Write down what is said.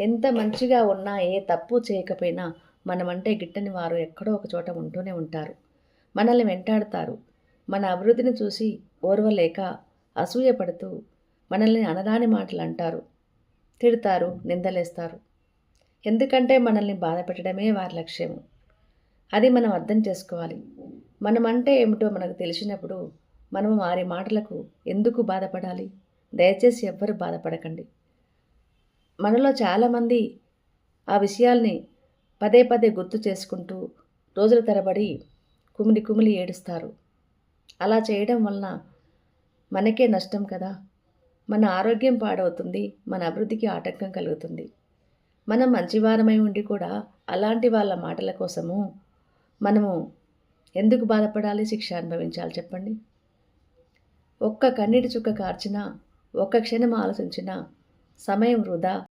ఎంత మంచిగా ఉన్నా ఏ తప్పు చేయకపోయినా మనమంటే గిట్టని వారు ఎక్కడో ఒక చోట ఉంటూనే ఉంటారు. మనల్ని వెంటాడుతారు. మన అభివృద్ధిని చూసి ఓర్వలేక అసూయపడుతూ మనల్ని అనరాని మాటలు అంటారు. తిడతారు నిందలేస్తారు. ఎందుకంటే మనల్ని బాధ పెట్టడమే వారి లక్ష్యము అది మనం అర్థం చేసుకోవాలి. మనమంటే ఏమిటో మనకు తెలిసినప్పుడు మనము వారి మాటలకు ఎందుకు బాధపడాలి? దయచేసి ఎవ్వరు బాధపడకండి. మనలో చాలామంది ఆ విషయాల్ని పదే పదే గుర్తు చేసుకుంటూ రోజుల తరబడి కుమిలి కుమిలి ఏడుస్తారు. అలా చేయడం వలన మనకే నష్టం కదా. మన ఆరోగ్యం పాడవుతుంది మన అభివృద్ధికి ఆటంకం కలుగుతుంది. మనం మంచివారమై ఉండి కూడా అలాంటి వాళ్ళ మాటల కోసము మనము ఎందుకు బాధపడాలి శిక్ష అనుభవించాలి చెప్పండి? ఒక్క కన్నీటి చుక్క కార్చినా ఒక్క క్షణం ఆలోచించినా సమయం వృధా.